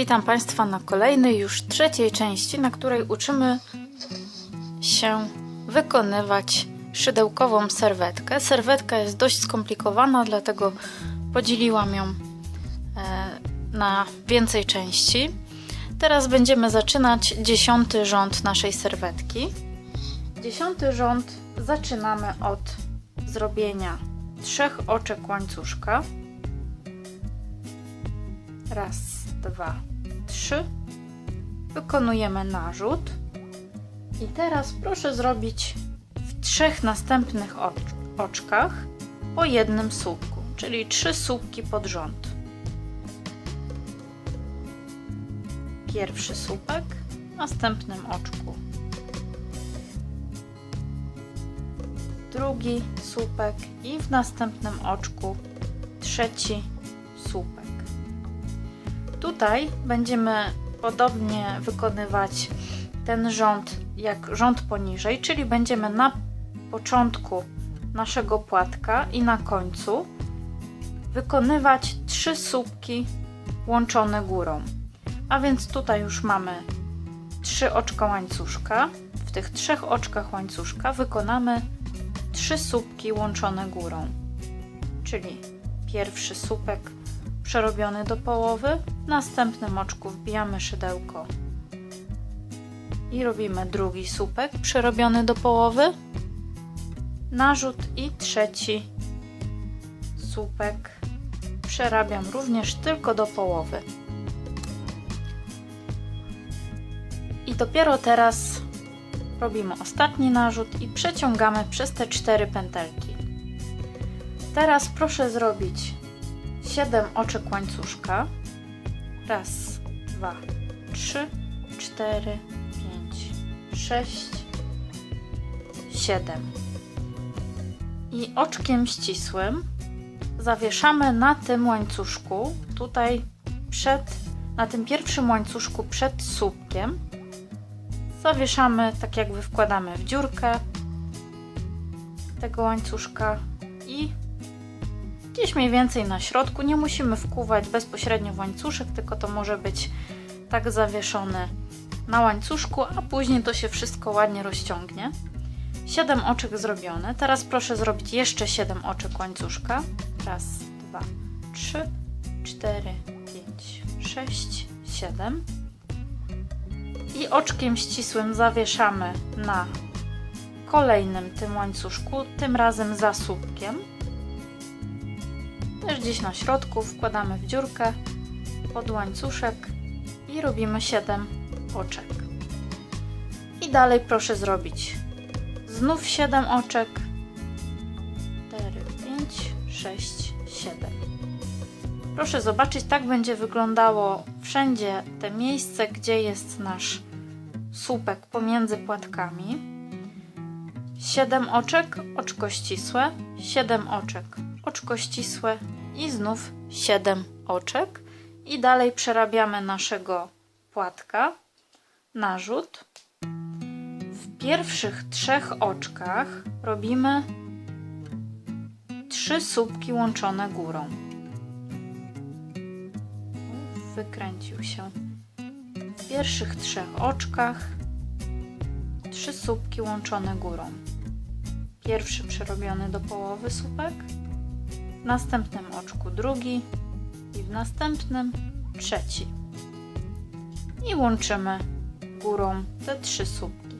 Witam Państwa na kolejnej, już trzeciej części, na której uczymy się wykonywać szydełkową serwetkę. Serwetka jest dość skomplikowana, dlatego podzieliłam ją e, na więcej części. Teraz będziemy zaczynać dziesiąty rząd naszej serwetki. Dziesiąty rząd zaczynamy od zrobienia trzech oczek łańcuszka. Raz, dwa, trzy. Wykonujemy narzut. I teraz proszę zrobić w trzech następnych ocz- oczkach po jednym słupku, czyli trzy słupki pod rząd. Pierwszy słupek, w następnym oczku. Drugi słupek i w następnym oczku trzeci. Tutaj będziemy podobnie wykonywać ten rząd jak rząd poniżej, czyli będziemy na początku naszego płatka i na końcu wykonywać trzy słupki łączone górą. A więc tutaj już mamy trzy oczka łańcuszka. W tych trzech oczkach łańcuszka wykonamy trzy słupki łączone górą. Czyli pierwszy słupek przerobiony do połowy, następnym oczku wbijamy szydełko i robimy drugi słupek przerobiony do połowy, narzut i trzeci słupek przerabiam również tylko do połowy. I dopiero teraz robimy ostatni narzut i przeciągamy przez te cztery pętelki. Teraz proszę zrobić 7 oczek łańcuszka. Raz, dwa, trzy, cztery, pięć, sześć, siedem. I oczkiem ścisłym zawieszamy na tym łańcuszku, tutaj przed, na tym pierwszym łańcuszku przed słupkiem. Zawieszamy tak jakby wkładamy w dziurkę tego łańcuszka i gdzieś mniej więcej na środku. Nie musimy wkuwać bezpośrednio w łańcuszek, tylko to może być tak zawieszone na łańcuszku, a później to się wszystko ładnie rozciągnie. 7 oczek zrobione. Teraz proszę zrobić jeszcze 7 oczek łańcuszka. Raz, dwa, trzy, cztery, pięć, sześć, siedem. I oczkiem ścisłym zawieszamy na kolejnym tym łańcuszku, tym razem za słupkiem też gdzieś na środku wkładamy w dziurkę pod łańcuszek i robimy 7 oczek. I dalej proszę zrobić znów 7 oczek. 4, 5, 6, 7. Proszę zobaczyć, tak będzie wyglądało wszędzie te miejsce, gdzie jest nasz słupek pomiędzy płatkami. 7 oczek, oczko ścisłe, 7 oczek, oczko ścisłe i znów 7 oczek. I dalej przerabiamy naszego płatka, narzut. W pierwszych trzech oczkach robimy trzy słupki łączone górą. Wykręcił się. W pierwszych trzech oczkach trzy słupki łączone górą. Pierwszy przerobiony do połowy słupek, w następnym oczku drugi i w następnym trzeci. I łączymy górą te trzy słupki.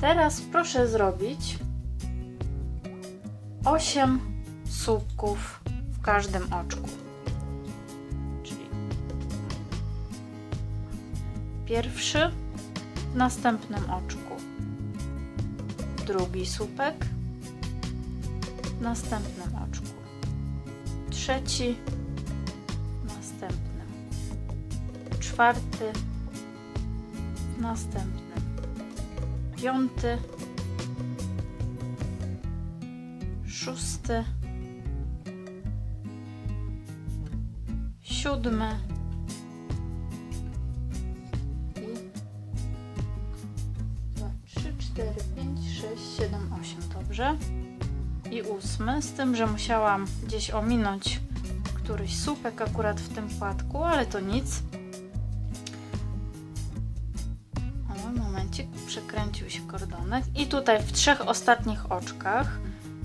Teraz proszę zrobić 8 słupków w każdym oczku. Czyli pierwszy w następnym oczku, drugi słupek następnym oczku, trzeci. W następnym, czwarty. W następnym, piąty, szósty, siódmy. I dwa, trzy, cztery, pięć, sześć, siedem, osiem. Dobrze? I ósmy, z tym, że musiałam gdzieś ominąć któryś słupek akurat w tym płatku, ale to nic. O, momencik, przekręcił się kordonek. I tutaj w trzech ostatnich oczkach,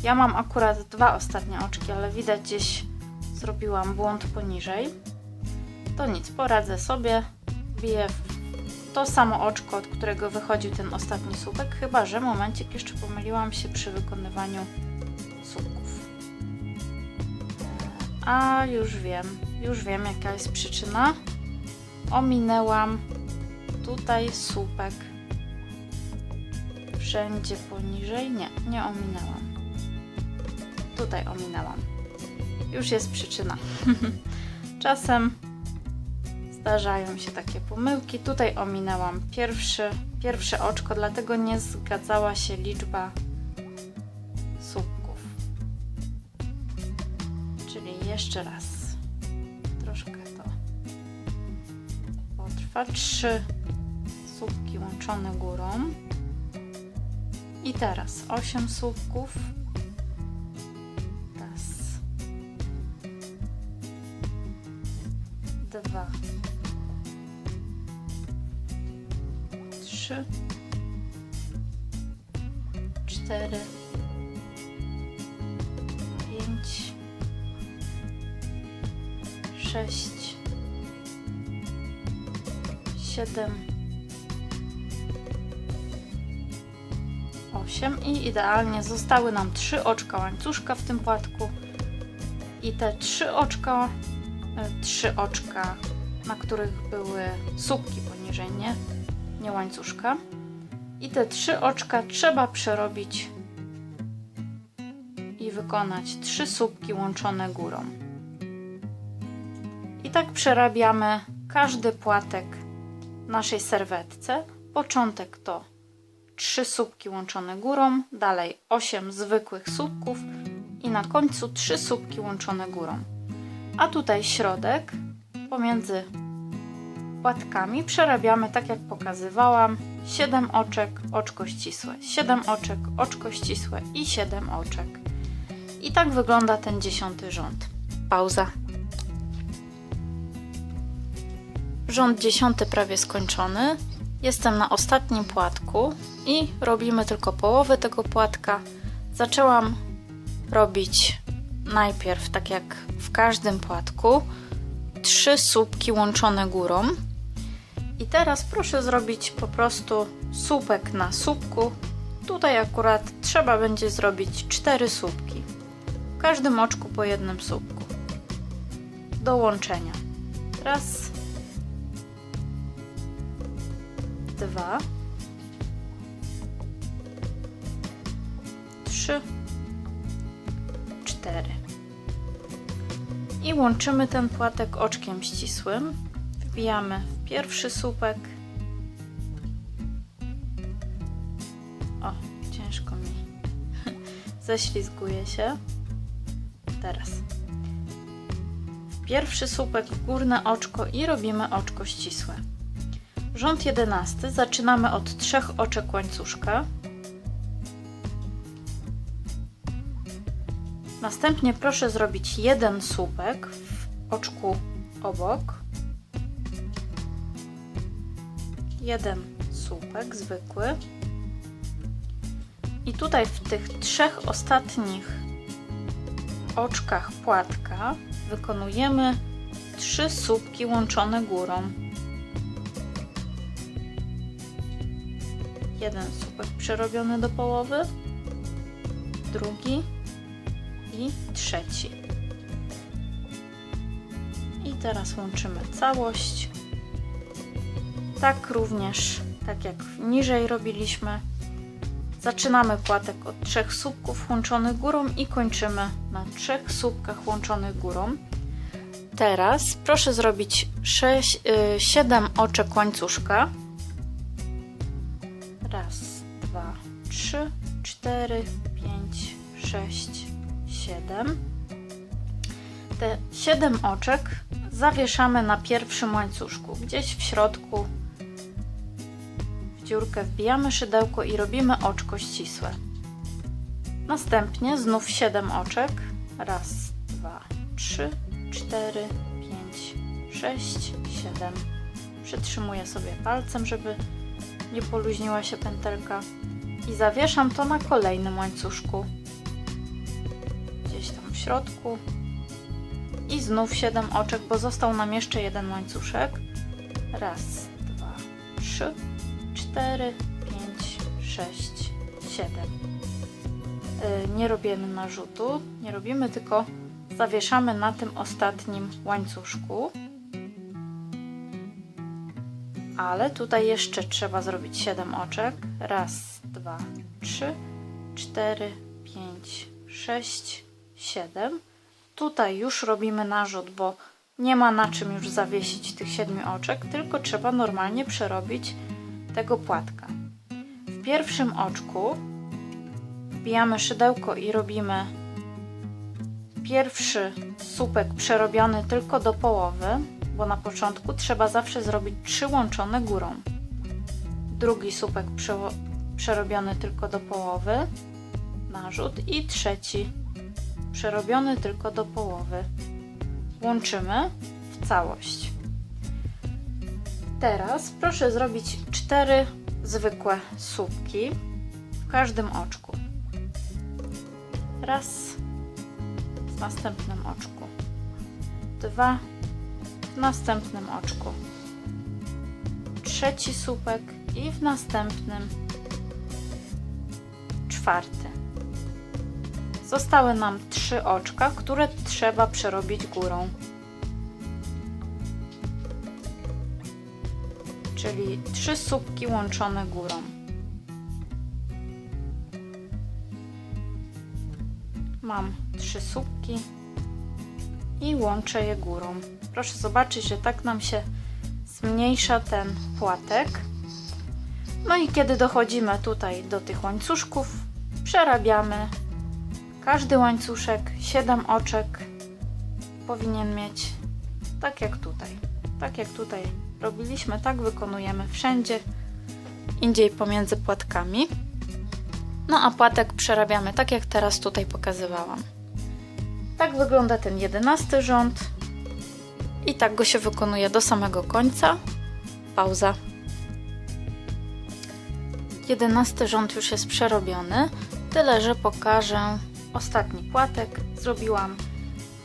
ja mam akurat dwa ostatnie oczki, ale widać gdzieś zrobiłam błąd poniżej. To nic, poradzę sobie. Biję to samo oczko, od którego wychodził ten ostatni słupek, chyba że momencik jeszcze pomyliłam się przy wykonywaniu A już wiem, już wiem jaka jest przyczyna. Ominęłam tutaj słupek. Wszędzie poniżej? Nie, nie ominęłam. Tutaj ominęłam. Już jest przyczyna. Czasem zdarzają się takie pomyłki. Tutaj ominęłam pierwszy, pierwsze oczko, dlatego nie zgadzała się liczba jeszcze raz. Troszkę to potrwa. Trzy słupki łączone górą. I teraz 8 słupków. Raz. Dwa. Trzy. Cztery. Sześć. Siedem. 8 i idealnie zostały nam trzy oczka łańcuszka w tym płatku i te trzy oczka, e, trzy oczka, na których były słupki poniżej, nie, nie łańcuszka i te trzy oczka trzeba przerobić i wykonać trzy słupki łączone górą. Tak przerabiamy każdy płatek naszej serwetce. Początek to 3 słupki łączone górą, dalej 8 zwykłych słupków i na końcu 3 słupki łączone górą. A tutaj środek pomiędzy płatkami przerabiamy tak jak pokazywałam 7 oczek, oczko ścisłe, 7 oczek, oczko ścisłe i 7 oczek. I tak wygląda ten dziesiąty rząd. Pauza. Rząd dziesiąty prawie skończony. Jestem na ostatnim płatku i robimy tylko połowę tego płatka. Zaczęłam robić najpierw, tak jak w każdym płatku, trzy słupki łączone górą. I teraz proszę zrobić po prostu słupek na słupku. Tutaj akurat trzeba będzie zrobić cztery słupki. W każdym oczku po jednym słupku. Do łączenia. Raz, dwa, trzy, cztery. I łączymy ten płatek oczkiem ścisłym. Wbijamy w pierwszy słupek. O, ciężko mi. Ześlizguje się. Teraz. W pierwszy słupek górne oczko i robimy oczko ścisłe. Rząd jedenasty zaczynamy od trzech oczek łańcuszka. Następnie proszę zrobić jeden słupek w oczku obok. Jeden słupek zwykły. I tutaj w tych trzech ostatnich oczkach płatka wykonujemy trzy słupki łączone górą. Jeden słupek przerobiony do połowy, drugi i trzeci. I teraz łączymy całość. Tak również, tak jak niżej robiliśmy. Zaczynamy płatek od trzech słupków łączonych górą i kończymy na trzech słupkach łączonych górą. Teraz proszę zrobić 6, 7 oczek łańcuszka Te 7 oczek zawieszamy na pierwszym łańcuszku, gdzieś w środku. W dziurkę wbijamy szydełko i robimy oczko ścisłe. Następnie znów 7 oczek. Raz, dwa, trzy, cztery, pięć, sześć, siedem. Przytrzymuję sobie palcem, żeby nie poluźniła się pętelka i zawieszam to na kolejnym łańcuszku. Środku. I znów 7 oczek, bo został nam jeszcze jeden łańcuszek. Raz, dwa, trzy, cztery, pięć, sześć, siedem. Yy, Nie robimy narzutu, nie robimy, tylko zawieszamy na tym ostatnim łańcuszku. Ale tutaj jeszcze trzeba zrobić 7 oczek. Raz, dwa, trzy, cztery, pięć, sześć, siedem. Tutaj już robimy narzut, bo nie ma na czym już zawiesić tych siedmiu oczek, tylko trzeba normalnie przerobić tego płatka. W pierwszym oczku wbijamy szydełko i robimy pierwszy słupek przerobiony tylko do połowy, bo na początku trzeba zawsze zrobić trzy łączone górą. Drugi słupek przerobiony tylko do połowy, narzut i trzeci przerobiony tylko do połowy. Łączymy w całość. Teraz proszę zrobić cztery zwykłe słupki w każdym oczku. Raz w następnym oczku. Dwa w następnym oczku. Trzeci słupek i w następnym czwarty. Zostały nam trzy oczka, które trzeba przerobić górą. Czyli trzy słupki łączone górą. Mam trzy słupki i łączę je górą. Proszę zobaczyć, że tak nam się zmniejsza ten płatek. No i kiedy dochodzimy tutaj do tych łańcuszków, przerabiamy każdy łańcuszek, 7 oczek powinien mieć tak jak tutaj. Tak jak tutaj robiliśmy, tak wykonujemy wszędzie, indziej pomiędzy płatkami. No a płatek przerabiamy tak jak teraz tutaj pokazywałam. Tak wygląda ten jedenasty rząd i tak go się wykonuje do samego końca. Pauza. Jedenasty rząd już jest przerobiony, tyle że pokażę ostatni płatek. Zrobiłam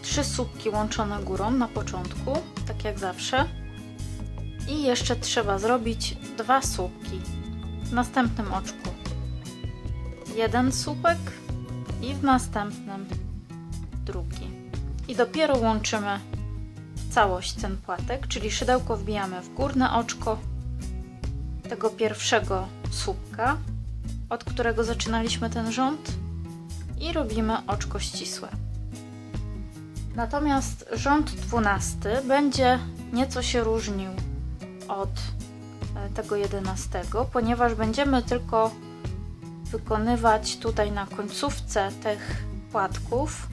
trzy słupki łączone górą na początku, tak jak zawsze. I jeszcze trzeba zrobić dwa słupki w następnym oczku. Jeden słupek i w następnym drugi. I dopiero łączymy całość ten płatek, czyli szydełko wbijamy w górne oczko tego pierwszego słupka, od którego zaczynaliśmy ten rząd i robimy oczko ścisłe. Natomiast rząd 12 będzie nieco się różnił od e, tego 11, ponieważ będziemy tylko wykonywać tutaj na końcówce tych płatków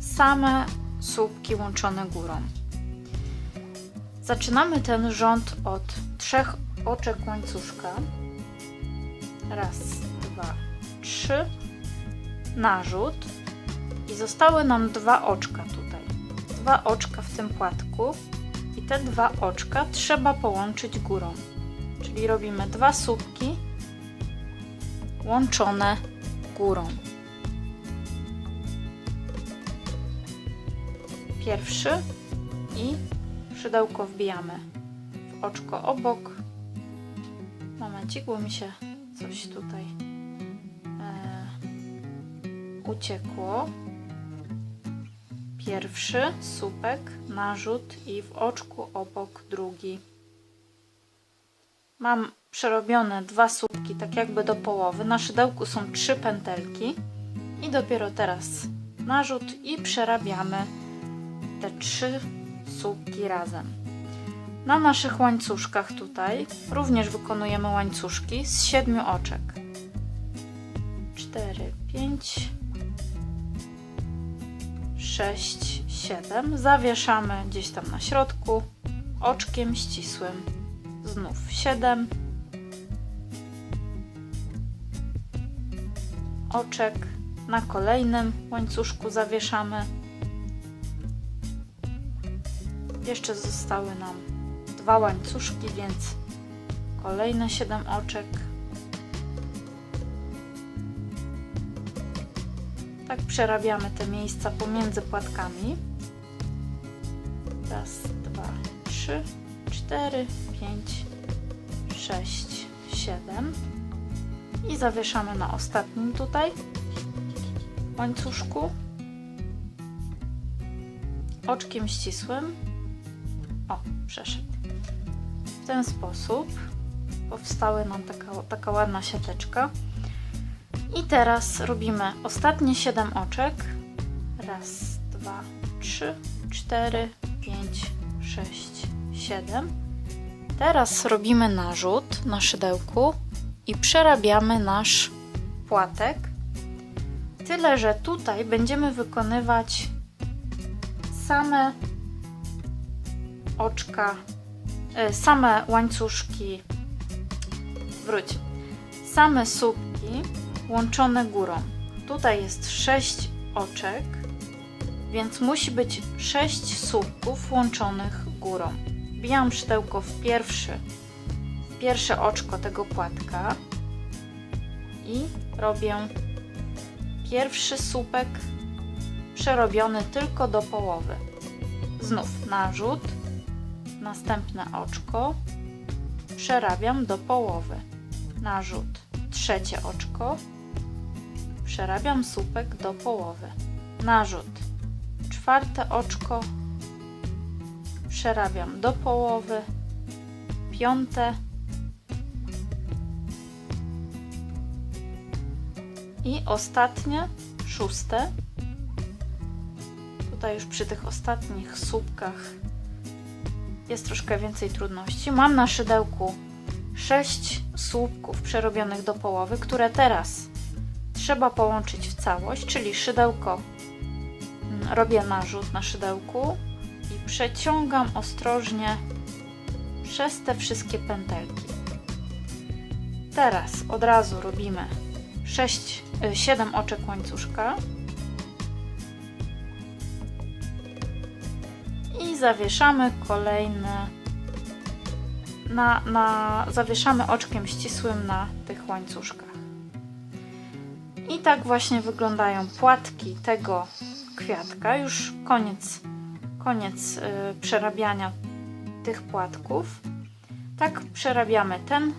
same słupki łączone górą. Zaczynamy ten rząd od trzech oczek łańcuszka. Raz, dwa, trzy. Narzut. I zostały nam dwa oczka tutaj. Dwa oczka w tym płatku. I te dwa oczka trzeba połączyć górą. Czyli robimy dwa słupki łączone górą. Pierwszy i szydełko wbijamy w oczko obok. Momencik, bo mi się coś tutaj uciekło. Pierwszy słupek, narzut i w oczku obok drugi. Mam przerobione dwa słupki, tak jakby do połowy. Na szydełku są trzy pętelki i dopiero teraz narzut i przerabiamy te trzy słupki razem. Na naszych łańcuszkach tutaj również wykonujemy łańcuszki z siedmiu oczek. 4, 5, 6, 7. Zawieszamy gdzieś tam na środku oczkiem ścisłym. Znów 7. Oczek na kolejnym łańcuszku zawieszamy Jeszcze zostały nam dwa łańcuszki, więc kolejne 7 oczek. Tak przerabiamy te miejsca pomiędzy płatkami. Raz, dwa, trzy, cztery, pięć, sześć, siedem. I zawieszamy na ostatnim tutaj łańcuszku oczkiem ścisłym. O, przeszedł. W ten sposób powstały nam taka, taka ładna siateczka. I teraz robimy ostatnie 7 oczek. Raz, dwa, trzy, cztery, pięć, sześć, siedem. Teraz robimy narzut na szydełku i przerabiamy nasz płatek. Tyle, że tutaj będziemy wykonywać same oczka, y, same łańcuszki, wróć, same słupki łączone górą. Tutaj jest 6 oczek, więc musi być 6 słupków łączonych górą. Wbijam szydełko w pierwszy, w pierwsze oczko tego płatka i robię pierwszy słupek przerobiony tylko do połowy. Znów narzut, następne oczko, przerabiam do połowy. Narzut, trzecie oczko, przerabiam słupek do połowy. Narzut, czwarte oczko, przerabiam do połowy. Piąte i ostatnie, szóste tutaj już przy tych ostatnich słupkach jest troszkę więcej trudności. Mam na szydełku 6 słupków przerobionych do połowy, które teraz trzeba połączyć w całość, czyli szydełko mm, robię narzut na szydełku i przeciągam ostrożnie przez te wszystkie pętelki. Teraz od razu robimy 6, 7 oczek łańcuszka i zawieszamy kolejne na, na, zawieszamy oczkiem ścisłym na tych łańcuszkach. I tak właśnie wyglądają płatki tego kwiatka. Już koniec, koniec yy, przerabiania tych płatków. Tak przerabiamy ten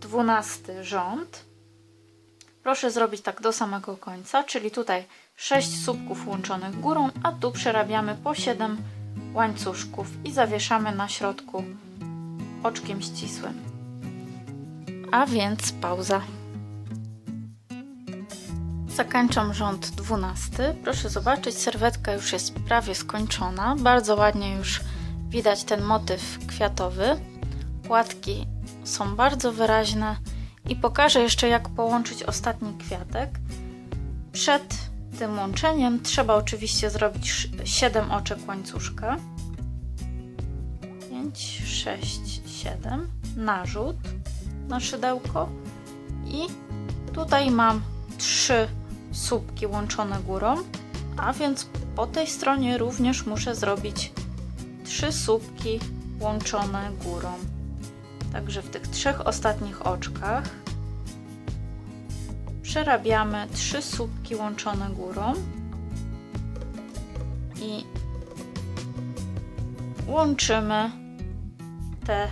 dwunasty rząd. Proszę zrobić tak do samego końca, czyli tutaj 6 słupków łączonych górą, a tu przerabiamy po 7 łańcuszków i zawieszamy na środku oczkiem ścisłym. A więc pauza. Zakończam rząd 12. Proszę zobaczyć, serwetka już jest prawie skończona. Bardzo ładnie już widać ten motyw kwiatowy. Płatki są bardzo wyraźne i pokażę jeszcze jak połączyć ostatni kwiatek. Przed tym łączeniem trzeba oczywiście zrobić 7 oczek łańcuszka. 5, 6, 7. Narzut na szydełko. I tutaj mam 3 słupki łączone górą, a więc po tej stronie również muszę zrobić 3 słupki łączone górą. Także w tych trzech ostatnich oczkach przerabiamy trzy słupki łączone górą i łączymy te e,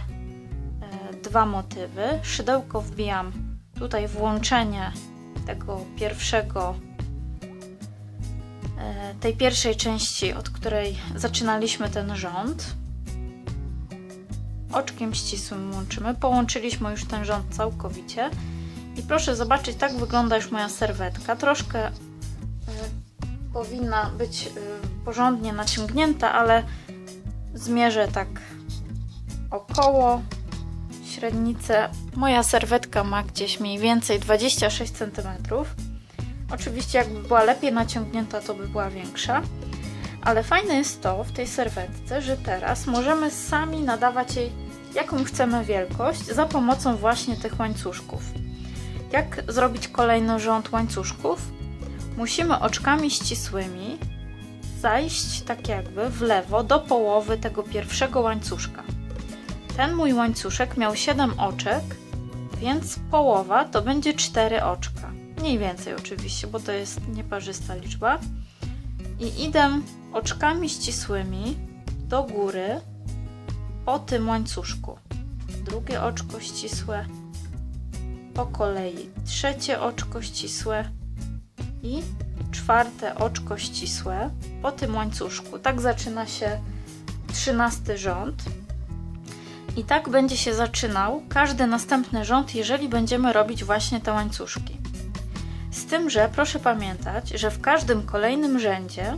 dwa motywy. Szydełko wbijam tutaj włączenie tego pierwszego e, tej pierwszej części, od której zaczynaliśmy ten rząd. Oczkiem ścisłym łączymy. Połączyliśmy już ten rząd całkowicie. I proszę zobaczyć, tak wygląda już moja serwetka. Troszkę y, powinna być y, porządnie naciągnięta, ale zmierzę tak około średnicę. Moja serwetka ma gdzieś mniej więcej 26 cm. Oczywiście jakby była lepiej naciągnięta, to by była większa. Ale fajne jest to w tej serwetce, że teraz możemy sami nadawać jej jaką chcemy wielkość za pomocą właśnie tych łańcuszków. Jak zrobić kolejny rząd łańcuszków? Musimy oczkami ścisłymi zajść tak jakby w lewo do połowy tego pierwszego łańcuszka. Ten mój łańcuszek miał 7 oczek, więc połowa to będzie 4 oczka. Mniej więcej oczywiście, bo to jest nieparzysta liczba. I idę oczkami ścisłymi do góry po tym łańcuszku. Drugie oczko ścisłe, po kolei trzecie oczko ścisłe i czwarte oczko ścisłe po tym łańcuszku. Tak zaczyna się trzynasty rząd. I tak będzie się zaczynał każdy następny rząd, jeżeli będziemy robić właśnie te łańcuszki. Z tym, że proszę pamiętać, że w każdym kolejnym rzędzie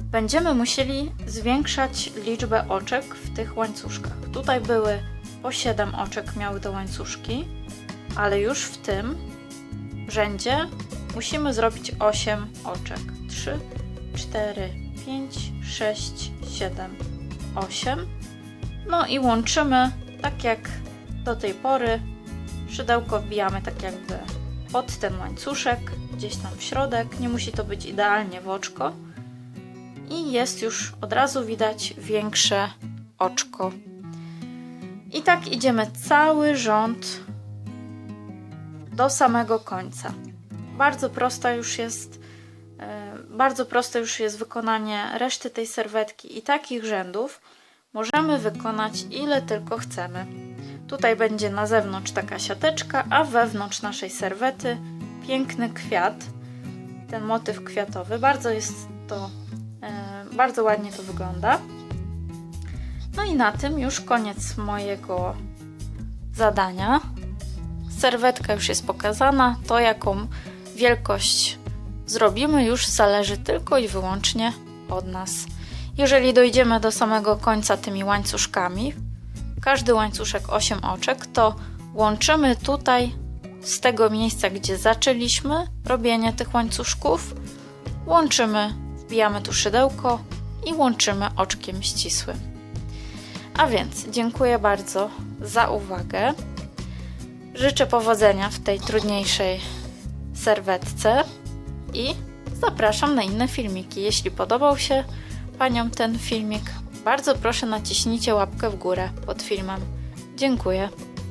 będziemy musieli zwiększać liczbę oczek w tych łańcuszkach. Tutaj były po 7 oczek miały te łańcuszki, ale już w tym rzędzie musimy zrobić 8 oczek. 3, 4, 5, 6, 7, 8. No i łączymy tak jak do tej pory. Szydełko wbijamy tak jakby pod ten łańcuszek, gdzieś tam w środek. Nie musi to być idealnie w oczko. I jest już od razu widać większe oczko. I tak idziemy cały rząd do samego końca. Bardzo prosta już jest e, bardzo proste już jest wykonanie reszty tej serwetki i takich rzędów możemy wykonać ile tylko chcemy. Tutaj będzie na zewnątrz taka siateczka, a wewnątrz naszej serwety piękny kwiat. Ten motyw kwiatowy. Bardzo jest to, e, bardzo ładnie to wygląda. No i na tym już koniec mojego zadania. Serwetka już jest pokazana. To, jaką wielkość zrobimy, już zależy tylko i wyłącznie od nas. Jeżeli dojdziemy do samego końca tymi łańcuszkami, każdy łańcuszek 8 oczek, to łączymy tutaj z tego miejsca, gdzie zaczęliśmy robienie tych łańcuszków, łączymy, wbijamy tu szydełko i łączymy oczkiem ścisłym. A więc dziękuję bardzo za uwagę. Życzę powodzenia w tej trudniejszej serwetce i zapraszam na inne filmiki. Jeśli podobał się Paniom ten filmik, bardzo proszę naciśnijcie łapkę w górę pod filmem. Dziękuję.